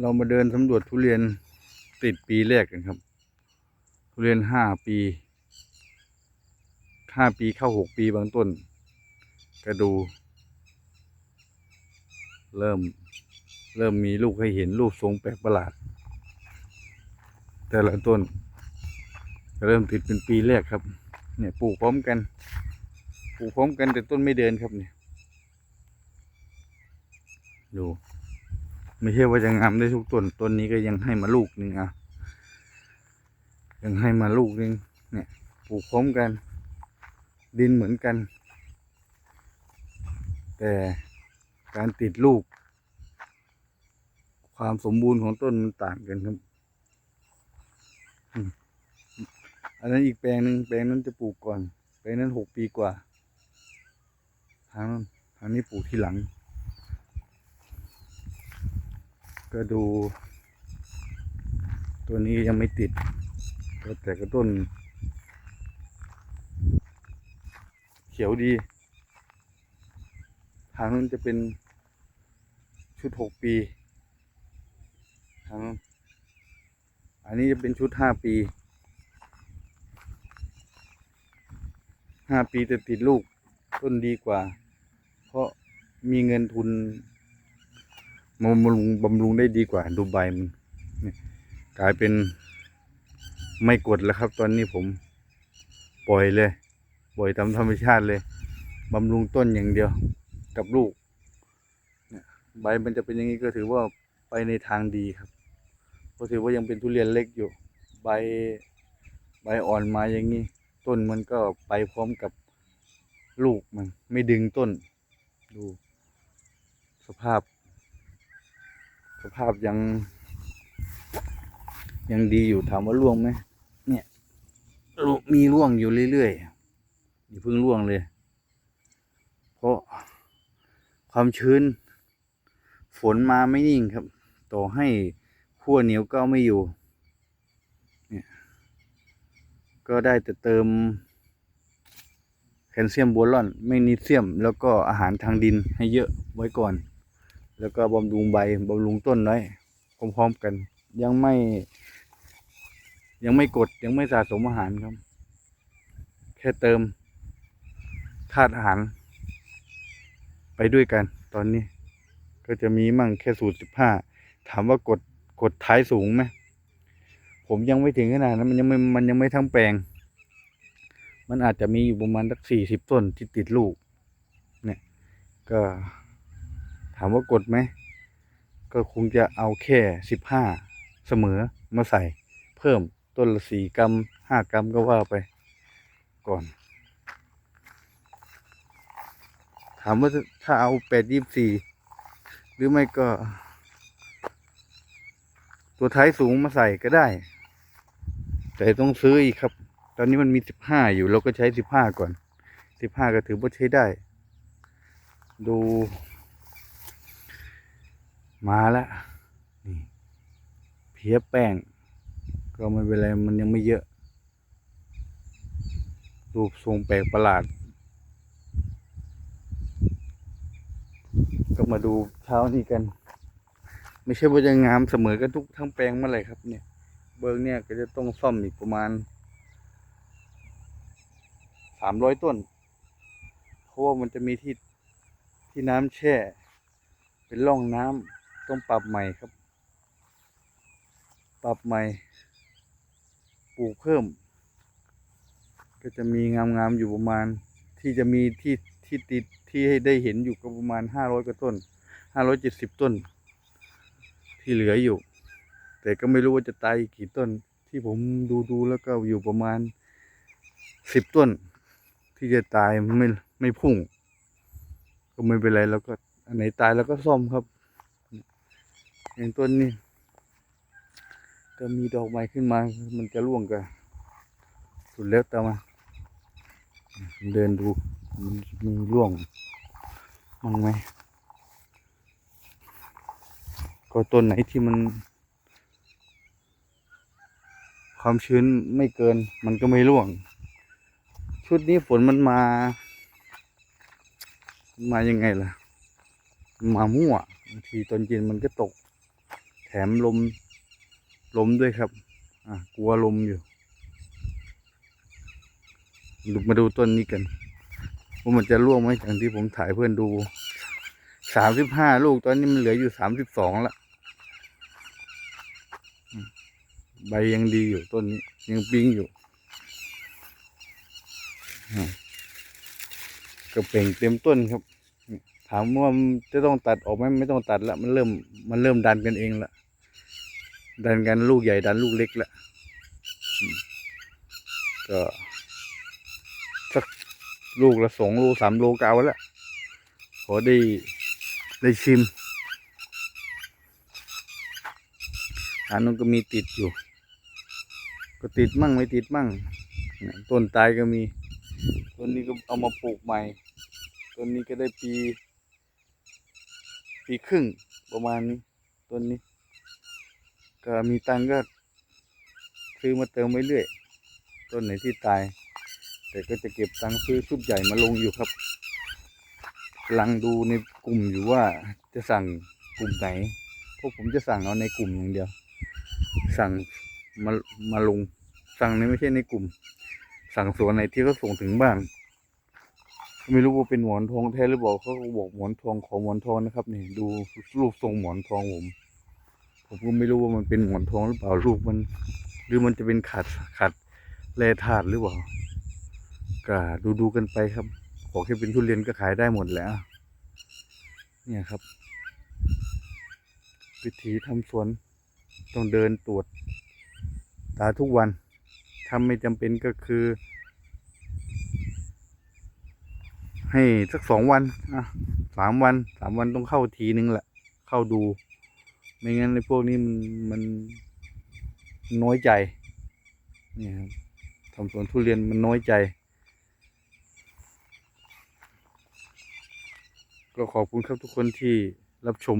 เรามาเดินสำรวจทุเรียนติดปีแรกกันครับ ทุเรียนห้าปีห้าปีเข้าหกปีบางต้นก็ดู เริ่มเริ่มมีลูกให้เห็นลูกทรงแปลกประหลาด แต่ละต้นเริ่มติดเป็นปีแรกครับ เนี่ยปลูกพร้อมกันปลูกพร้อมกันแต่ต้นไม่เดินครับเนี่ยดู ไม่ใช่ว่าจะงามได้ทุกต้นต้นนี้ก็ยังให้มาลูกหนึ่งอะยังให้มาลูกหนึ่งเนี่ยปลูกพร้อมกัน ดินเหมือนกัน แต่การติดลูก ความสมบูรณ์ของต้นมันต่างกันครับอันนั้นอีกแปลงหนึ่งแปลงนั้นจะปลูกก่อนแปลงนั้นหกปีกว่าทางนั้นทางนี้ปลูกทีหลัง ก็ดู ตัวนี้ยังไม่ติด แต่ก็ต้น เขียวดี ทางนั้นจะเป็นชุดหกปีทางอันนี้จะเป็นชุดห้าปีห้าปีแต่ติดลูกต้นดีกว่า เพราะมีเงินทุน มาบำรุงบำรุงได้ดีกว่าดูใบมันกลายเป็นไม่กดแล้วครับ ตอนนี้ผมปล่อยเลยปล่อยตามธรรมชาติเลยบำรุงต้นอย่างเดียวกับลูกใบมันจะเป็นอย่างนี้ก็ถือว่าไปในทางดีครับเพราะถือว่ายังเป็นทุเรียนเล็กอยู่ ใบใบอ่อนมาอย่างนี้ ต้นมันก็ไปพร้อมกับลูกมัน ไม่ดึงต้น ดู สภาพ ภาพยัง ยังดีอยู่ถามว่าร่วงไหมเนี่ยร่วงมีร่วงอยู่เรื่อยๆอย่าเพิ่งร่วงเลย เพราะความชื้น ฝนมาไม่นิ่งครับ ต่อให้ขั้วเหนียวก็ไม่อยู่เนี่ยก็ได้แต่เติมแคลเซียมโบรอนแมกนีเซียม แล้วก็อาหารทางดินให้เยอะไว้ก่อน แล้วก็บำรุงใบบำรุงต้นไว้พร้อมๆกัน ยังไม่ ยังไม่กดยังไม่สะสมอาหารครับ แค่เติมธาตุอาหาร ไปด้วยกัน ตอนนี้ ก็จะมีมั่งแค่สูตรสิบห้าถามว่ากดกดท้ายสูงไหมผมยังไม่ถึงขนาดนั้นมันยังไม่มันยังไม่ทั้งแปลง มันอาจจะมีอยู่ประมาณสักสี่สิบต้นที่ติดลูก เนี่ย ก็ ถามว่ากดไหม ก็คงจะเอาแค่สิบห้าเสมอมาใส่เพิ่มต้นละสี่กรัมห้ากรัมก็ว่าไปก่อน ถามว่าถ้าเอาแปดยี่สี่หรือไม่ก็ ตัวท้ายสูงมาใส่ก็ได้ แต่ต้องซื้ออีกครับ ตอนนี้มันมีสิบห้าอยู่เราก็ใช้สิบห้าก่อนสิบห้าก็ถือว่าใช้ได้ ดู มาแล้วนี่เพียแป้ง ก็ไม่เป็นไรมันยังไม่เยอะ รูปทรงแปลกประหลาด ก็มาดูเช้านี้กัน ไม่ใช่ว่าจะงามเสมอกันทุกทั้งแปลงเมื่อไหร่ครับเนี่ย เบิร์กเนี่ยก็จะต้องซ่อมอีกประมาณสามร้อยต้น เพราะว่ามันจะมีที่ที่น้ำแช่ เป็นร่องน้ำ ต้องปรับใหม่ครับ ปรับใหม่ปลูกเพิ่ม ก็จะมีงามๆอยู่ประมาณ ที่จะมีที่ที่ติดที่ให้ได้เห็นอยู่ก็ประมาณห้าร้อยกว่าต้นห้าร้อยเจ็ดสิบต้น ที่เหลืออยู่ แต่ก็ไม่รู้ว่าจะตายกี่ต้น ที่ผมดูดูแล้วก็อยู่ประมาณสิบต้น ที่จะตายไม่ไม่พุ่ง ก็ไม่เป็นไรแล้วก็อันไหนตายแล้วก็ซ่อมครับ อย่างต้นนี้ก็มีดอกไม้ขึ้นมา มันจะร่วงก็สุดแล้วแต่มาเดินดูมันมีร่วงมั้งไหมก็ต้นไหนที่มัน ความชื้นไม่เกิน มันก็ไม่ร่วง ชุดนี้ฝนมันมา มายังไงล่ะ มามั่วบางทีตอนเย็นมันก็ตก แถมลม ลมด้วยครับ อะกลัวลมอยู่ดูมาดูต้นนี้กันว่ามันจะร่วงไหมอย่างที่ผมถ่ายเพื่อนดูสามสิบห้าลูกตอนนี้มันเหลืออยู่สามสิบสองละใบยังดีอยู่ต้นนี้ยังปิ้งอยู่กระเป่งเต็มต้นครับ ถามว่าจะต้องตัดออกไหมไม่ต้องตัดละมันเริ่มมันเริ่มดันกันเองละดันกันลูกใหญ่ดันลูกเล็กละอืมก็สักลูกละสองโลสามโลก็เอาละขอได้ได้ชิมอันนู้นก็มีติดอยู่ ก็ติดมั่งไม่ติดมั่งต้นตายก็มี ต้นนี้ก็เอามาปลูกใหม่ ต้นนี้ก็ได้ปี ปีครึ่งประมาณนี้ต้นนี้ ก็มีตังค์ก็ซื้อมาเติมไว้เรื่อย ต้นไหนที่ตาย แต่ก็จะเก็บตังค์ซื้อชุดใหญ่มาลงอยู่ครับกำลังดูในกลุ่มอยู่ว่าจะสั่งกลุ่มไหนพวกผมจะสั่งเอาในกลุ่มอย่างเดียว สั่งมามาลงสั่งในไม่ใช่ในกลุ่ม สั่งสวนไหนที่เขาส่งถึงบ้าน ไม่รู้ว่าเป็นหมอนทองแท้หรือเปล่าเขาบอกหมอนทองของหมอนทองนะครับนี่ดูรูปทรงหมอนทองผมผมก็ไม่รู้ว่ามันเป็นหมอนทองหรือเปล่ารูปมัน หรือมันจะเป็นขัดขัดแร่ธาตุหรือเปล่าก็ดูดูกันไปครับขอแค่เป็นทุเรียนก็ขายได้หมดแล้ว เนี่ยครับ วิธีทำสวน ต้องเดินตรวจตาทุกวันถ้าไม่จำเป็นก็คือ ให้สักสองวันอะสามวันสามวันต้องเข้าทีนึงแหละ เข้าดู ไม่งั้นในพวกนี้มันมันน้อยใจนี่ครับทำสวนทุเรียนมันน้อยใจ ก็ขอบคุณครับทุกคนที่รับชม